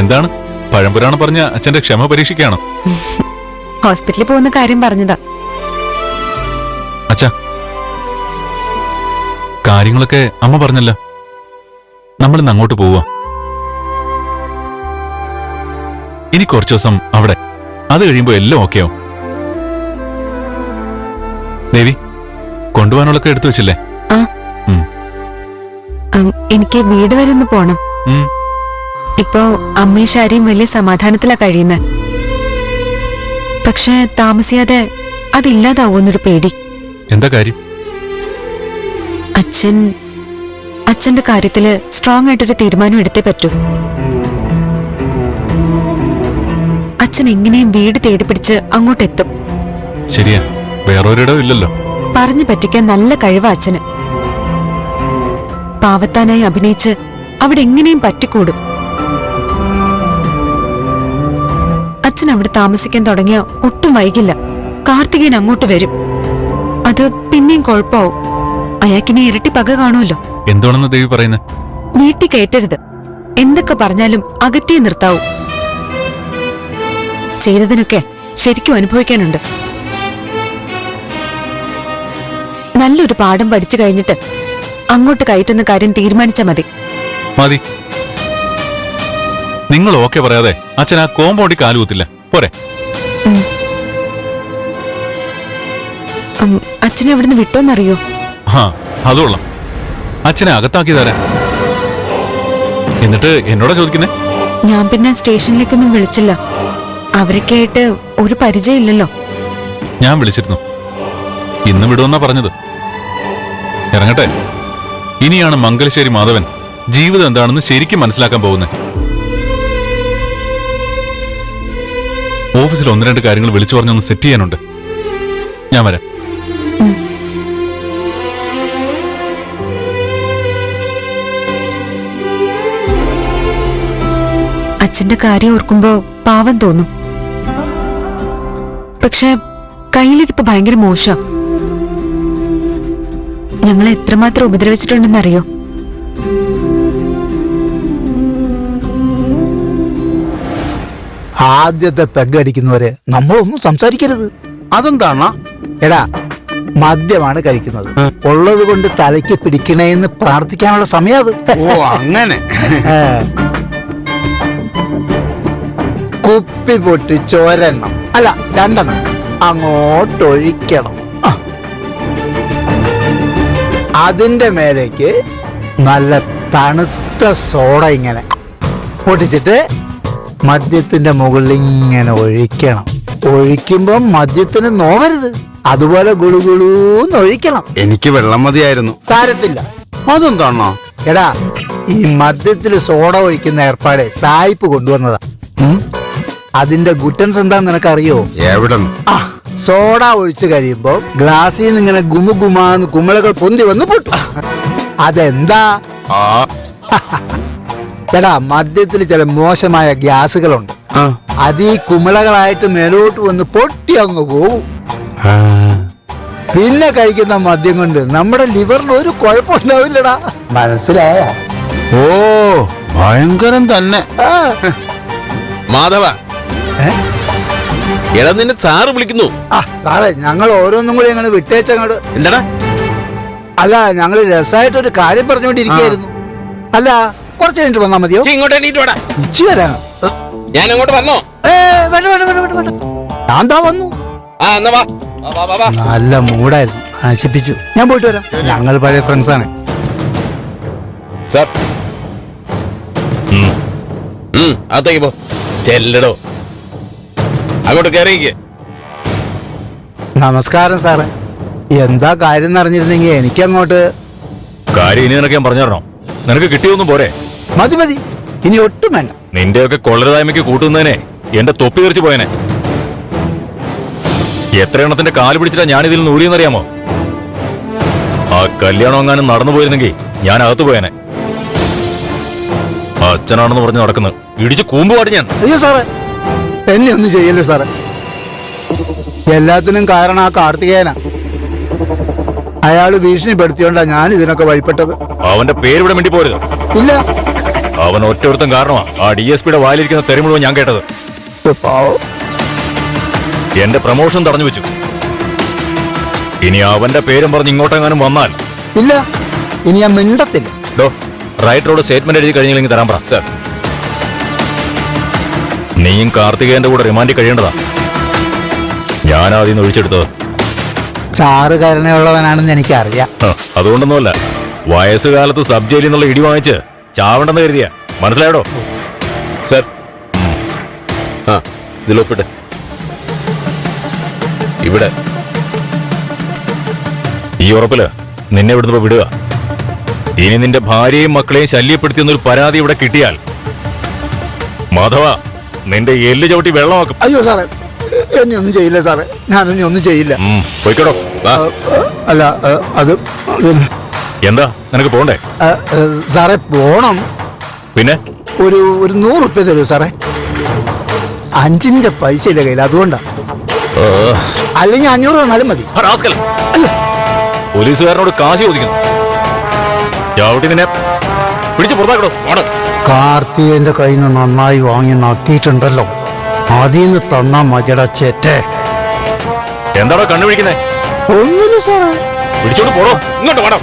എന്താണ്? പഴംപുരാണം പറഞ്ഞ അച്ഛന്റെ ക്ഷമ പരീക്ഷിക്കുകയാണോ? ഹോസ്പിറ്റലിൽ പോകുന്ന കാര്യം പറഞ്ഞതാ. അച്ഛാ കാര്യങ്ങളൊക്കെ അമ്മ പറഞ്ഞല്ലോ. നമ്മൾ ഇന്ന് അങ്ങോട്ട് പോവാ. ഇനി കുറച്ചു ദിവസം അവിടെ. അത് കഴിയുമ്പോ എല്ലാം ഓക്കെയോ ദേവി കൊണ്ടുപോകാനുള്ളൊക്കെ എടുത്തു വെച്ചില്ലേ? എനിക്ക് വീട് വരെ ഒന്ന് പോണം. ഇപ്പോ അമ്മയും ശാരിയും വലിയ സമാധാനത്തിലാ കഴിയുന്നത് പക്ഷെ താമസിയാതെ അതില്ലാതാവുമെന്നൊരു പേടി. എന്താ കാര്യം? അച്ഛൻ അച്ഛന്റെ കാര്യത്തിൽ സ്ട്രോങ് ആയിട്ടൊരു തീരുമാനം എടുത്തേ പറ്റൂ. അച്ഛൻ എങ്ങനെയും വീട് തേടി പിടിച്ച് അങ്ങോട്ടെത്തും. ശരിയാ വേറൊരിടവും ഇല്ലല്ലോ. പറഞ്ഞു പറ്റിക്കാൻ നല്ല കഴിവാ അച്ഛന്. പാവത്താനായി അഭിനയിച്ച് അവിടെ എങ്ങനെയും പറ്റിക്കൂടും. അച്ഛൻ അവിടെ താമസിക്കാൻ തുടങ്ങിയ ഒട്ടും വൈകില്ല. കാർത്തികേയൻ അങ്ങോട്ട് വരും. അത് പിന്നെയും കുഴപ്പമാവും. അയാൾക്കിനി ഇരട്ടി പക കാണുമല്ലോ. എന്താണെന്ന് ദേവി പറയുന്നത് വീട്ടിൽ കയറ്റരുത്. എന്തൊക്കെ പറഞ്ഞാലും അകറ്റേ നിർത്താവൂ. ചെയ്തതിനൊക്കെ ശരിക്കും അനുഭവിക്കാനുണ്ട്. നല്ലൊരു പാഠം പഠിച്ചു കഴിഞ്ഞിട്ട് അങ്ങോട്ട് കയറ്റുന്ന കാര്യം തീരുമാനിച്ചാ മതി. മതി. നിങ്ങൾ ഓക്കെ പറയാതെ അച്ഛൻ ആ കോമ്പൗണ്ടിൽ കാലുകുത്തില്ല പോരെ. അച്ഛനെ അവിടുന്ന് വിട്ടോന്നറിയോ? ആ അതുകൊള്ളാം അച്ഛനെ അകത്താക്കി തരാൻ എന്നിട്ട് എന്നോടാ ചോദിക്കുന്നേ? ഞാൻ പിന്നെ സ്റ്റേഷനിലേക്കൊന്നും വിളിച്ചില്ല. അവരൊക്കെ ആയിട്ട് ഒരു പരിചയമില്ലല്ലോ. ഞാൻ വിളിച്ചിരുന്നു. ഇന്ന് വിടുമെന്നാ പറഞ്ഞത്. ഇറങ്ങട്ടെ. ഇനിയാണ് മംഗലശ്ശേരി മാധവൻ. ജീവിതം എന്താണെന്ന് ശരിക്കും മനസ്സിലാക്കാൻ പോകുന്നത്. ഓഫീസിൽ ഒന്ന് രണ്ട് കാര്യങ്ങൾ വിളിച്ചു പറഞ്ഞൊന്ന് സെറ്റ് ചെയ്യാനുണ്ട്. ഞാൻ വരാം. അച്ഛന്റെ കാര്യം ഓർക്കുമ്പോ പാവം തോന്നും. പക്ഷെ കയ്യിലിരിപ്പ് ഭയങ്കര മോശം. ഞങ്ങളെ എത്രമാത്രം ഉപദ്രവിച്ചിട്ടുണ്ടെന്നറിയോ? ആദ്യത്തെ പെഗ് അടിക്കുന്നവരെ നമ്മളൊന്നും സംസാരിക്കരുത്. അതെന്താണ്? എടാ മദ്യമാണ് കഴിക്കുന്നത്. ഉള്ളത് കൊണ്ട് തലയ്ക്ക് പിടിക്കണേന്ന് പ്രാർത്ഥിക്കാനുള്ള സമയം അത്. ഓ അങ്ങനെ. കുപ്പി പൊട്ടി ചോരെണ്ണം. അല്ല രണ്ടെണ്ണം. അങ്ങോട്ടൊഴിക്കണം. അതിന്റെ മേലേക്ക് നല്ല തണുത്ത സോഡ ഇങ്ങനെ പൊട്ടിച്ചിട്ട് മദ്യത്തിന്റെ മുകളിൽ ഇങ്ങനെ ഒഴിക്കണം. ഒഴിക്കുമ്പോ മദ്യത്തിന് നോവരുത്. അതുപോലെ ഗുളുഗുളൂന്ന് ഒഴിക്കണം. എനിക്ക് വെള്ളം മതിയായിരുന്നു. താരത്തില്ല. അതെന്താണോ? എടാ ഈ മദ്യത്തിൽ സോഡ ഒഴിക്കുന്ന ഏർപ്പാട് സായിപ്പ് കൊണ്ടുവന്നതാ. ഉം? അതിന്റെ ഗുട്ടൻസ് എന്താന്ന് നിനക്കറിയോ? എവിടെ ആ സോഡ ഒഴിച്ചു കഴിയുമ്പോ ഗ്ലാസ്സിൽ നിന്ന് ഇങ്ങനെ ഗുമു ഗുമാന്ന് കുമിളകൾ പൊന്തി വന്ന് പൊട്ടു. അതെന്താ? ആ. എടാ മദ്യത്തിൽ ചില മോശമായ ഗ്യാസുകളുണ്ട്. ആ. അത് ഈ കുമിളകളായിട്ട് മേലോട്ട് വന്ന് പൊട്ടി അങ്ങ് പോകും ആ. പിന്നെ കഴിക്കുന്ന മദ്യം കൊണ്ട് നമ്മുടെ ലിവറിന് ഒരു കുഴപ്പമുണ്ടാവില്ലടാ. മനസ്സിലായ? ഓ ഭയങ്കരം തന്നെ. മാധവ? എടാ നിന്നെ സാറ് വിളിക്കുന്നു. ആ സാറേ ഞങ്ങൾ ഓരോന്നും കൂടി അങ്ങനെ വിട്ടേച്ചങ്ങോട്ട് എന്താടാ? അല്ല ഞങ്ങൾ രസമായിട്ടൊരു കാര്യം പറഞ്ഞുകൊണ്ടിരിക്കുകയായിരുന്നു. അല്ല കുറച്ച് കഴിഞ്ഞിട്ട് വന്നാ മതിയോ? ഇങ്ങോട്ട് എണീറ്റ് വാടാ. ഇച്ചി വരാം ഞാൻ അങ്ങോട്ട് വന്നോ? ഏ, വേണ്ട, വേണ്ട, വേണ്ട, വേണ്ട, വേണ്ട. ഞാൻ താ വന്നു. ആ എന്നാ വാ. വാ, വാ, വാ, വാ. നല്ല മൂടായിരുന്നു നശിപ്പിച്ചു ഞാൻ പോയിട്ട് വരാം. ഞങ്ങൾ പഴയ ഫ്രണ്ട്സ് ആണ്. സാർ. ഉം, അകത്തേക്ക് പോ. ചെല്ലടോ. അങ്ങോട്ട് കയറിയിക്ക് നമസ്കാരം സാറേ. എന്താ കാര്യം എന്നറിഞ്ഞിരുന്നെങ്കിൽ എനിക്കങ്ങോട്ട് കാര്യം ഇനി നിനക്ക് ഞാൻ പറഞ്ഞു തരണം നിനക്ക് കിട്ടിയൊന്നും പോരെ? മതി മതി. ഇനി ഒട്ടും വേണ്ട. നിന്റെയൊക്കെ കൊള്ളരുതായ്മയ്ക്ക് കൂട്ടുന്നതിനെ എന്റെ തൊപ്പി തെറിച്ച് പോയനെ. എത്ര എണ്ണത്തിന്റെ കാൽ പിടിച്ചിട്ടാ ഞാൻ ഇതിൽ നിന്ന് ഊരിയെന്നറിയാമോ? ആ കല്യാണം എങ്ങാനും നടന്നു പോയിരുന്നെങ്കിൽ ഞാൻ അകത്ത് പോയനെ. അച്ഛനാണെന്ന് പറഞ്ഞ് നടക്കുന്നു ഇടിച്ച് കൂമ്പുപാടി ഞാൻ. അയ്യോ സാറേ എന്നെ ഒന്നും ചെയ്യല്ലോ സാറേ? എല്ലാത്തിനും കാരണം ആ കാർത്തികേയന. അയാൾ ഭീഷണിപ്പെടുത്തിയോണ്ടാ ഞാൻ ഇതിനൊക്കെ വഴിപ്പെട്ടത്. അവന്റെ പേര് ഇവിടെ മിണ്ടി പോരുത് ഇല്ല. അവൻ ഒറ്റൊരുത്തം കാരണമാ. ആ ഡി എസ് പിയുടെ വായിലിരിക്കുന്ന തെരുമുഴുവൻ ഞാൻ കേട്ടത്. എന്റെ പ്രമോഷൻ തടഞ്ഞു വെച്ചു. ഇനി അവന്റെ പേരും പറഞ്ഞ് ഇങ്ങോട്ടെങ്ങാനും വന്നാൽ. ഇല്ല. ഇനി ഞാൻ മിണ്ടത്തില്ല. ഡോ റൈറ്ററോട് സ്റ്റേറ്റ്മെന്റ് എഴുതി കഴിഞ്ഞില്ലെങ്കിൽ തരാൻ പറ. സർ. നീയും കാർത്തികേന്റെ കൂടെ റിമാൻഡ് കഴിയേണ്ടതാ. ഞാനാദ്യം ഒഴിച്ചെടുത്തത് സാറ് കരുണയുള്ളവനാണെന്ന് എനിക്കറിയാം അതുകൊണ്ടൊന്നുമല്ല. വയസ്സുകാലത്ത് സബ് ജയിലിൽ നിന്നുള്ള ഇടി വാങ്ങിച്ച് ചാവണ്ടെന്ന് കരുതിയ. മനസ്സിലായോ? സർ. ആ ഇതിലൊപ്പിട്ട് ഇവിടെ. ഈ ഉറപ്പിൽ നിന്നെ ഇവിടുന്ന് ഇപ്പൊ വിടുക. ഇനി നിന്റെ ഭാര്യയും മക്കളെയും ശല്യപ്പെടുത്തിയെന്നൊരു പരാതി ഇവിടെ കിട്ടിയാൽ. മാധവ നിന്റെ എല്ല് ചവിട്ടി വെള്ളമാക്കും. അയ്യോ സാറേ. എന്നെ ഒന്നും ചെയ്യില്ല സാറേ. ഞാനൊന്നും ഒന്നും ചെയ്യില്ല. പോയിക്കോടോ. അല്ല അത് എന്താ? നിനക്ക് പോണ്ടേ? സാറേ പോണം. പിന്നെ? ഒരു ഒരു നൂറ് റുപ്യ തരൂ സാറേ. അഞ്ചിന്റെ പൈസ ഇല്ല കയ്യിൽ അതുകൊണ്ടാ. അല്ലെങ്കിൽ അഞ്ഞൂറ് തന്നാലും മതി. പോലീസുകാരനോട് കാശ് ചോദിക്കുന്നു. ചവിട്ടി നിന്നെ പിടിച്ചു പുറത്താക്കടോ. ഓണം കാർത്തികന്റെ കയ്യിൽ നിന്ന് നന്നായി വാങ്ങി നക്കിയിട്ടുണ്ടല്ലോ. അതിൽ തന്ന തന്നാ മതിയുടെ ചേറ്റേ എന്താടോ കണ്ണു ഒന്നുമില്ല സാറേ. പിടിച്ചോണ്ട് പോടോ. ഇങ്ങോട്ട് വേണം.